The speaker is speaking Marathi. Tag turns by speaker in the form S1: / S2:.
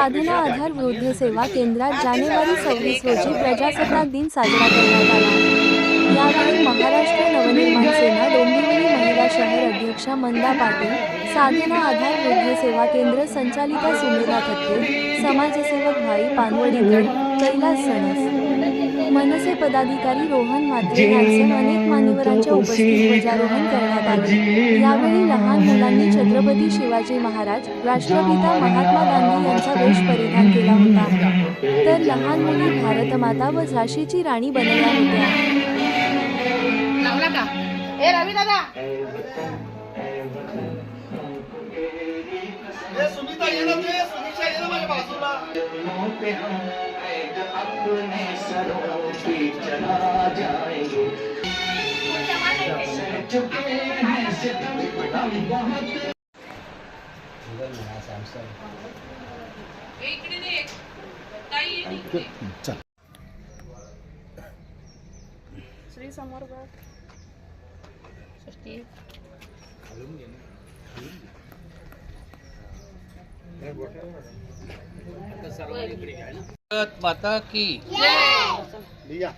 S1: साधना आधार वृद्ध सेवा केंद्रात जानेवारी सव्वीस रोजी प्रजासत्ताक दिन साजरा करण्यात आला. यावेळी महाराष्ट्र नवनिर्माण सेना डोंबिवली महिला शहर अध्यक्षा मंदा पाटील साधना आधार वृद्ध सेवा केंद्र संचालिका सुमेधा थत्ते समाजसेवक भाई पानवडीकर कैलास सणस. मनसे पदाधिकारी रोहन म्हात्रे यांचे अनेक मान्यवरांच्या उपस्थितीत ध्वजारोहण करण्यात आले. यावेळी लहान मुलांनी छत्रपती शिवाजी महाराज राष्ट्रपिता महात्मा गांधी यांचा परिधान केला होता. तर लहान मुली भारतमाता व झाशीची राणी बनल्या होत्या.
S2: हैं
S3: श्री समर्थ
S4: भारत माता की.
S5: लिया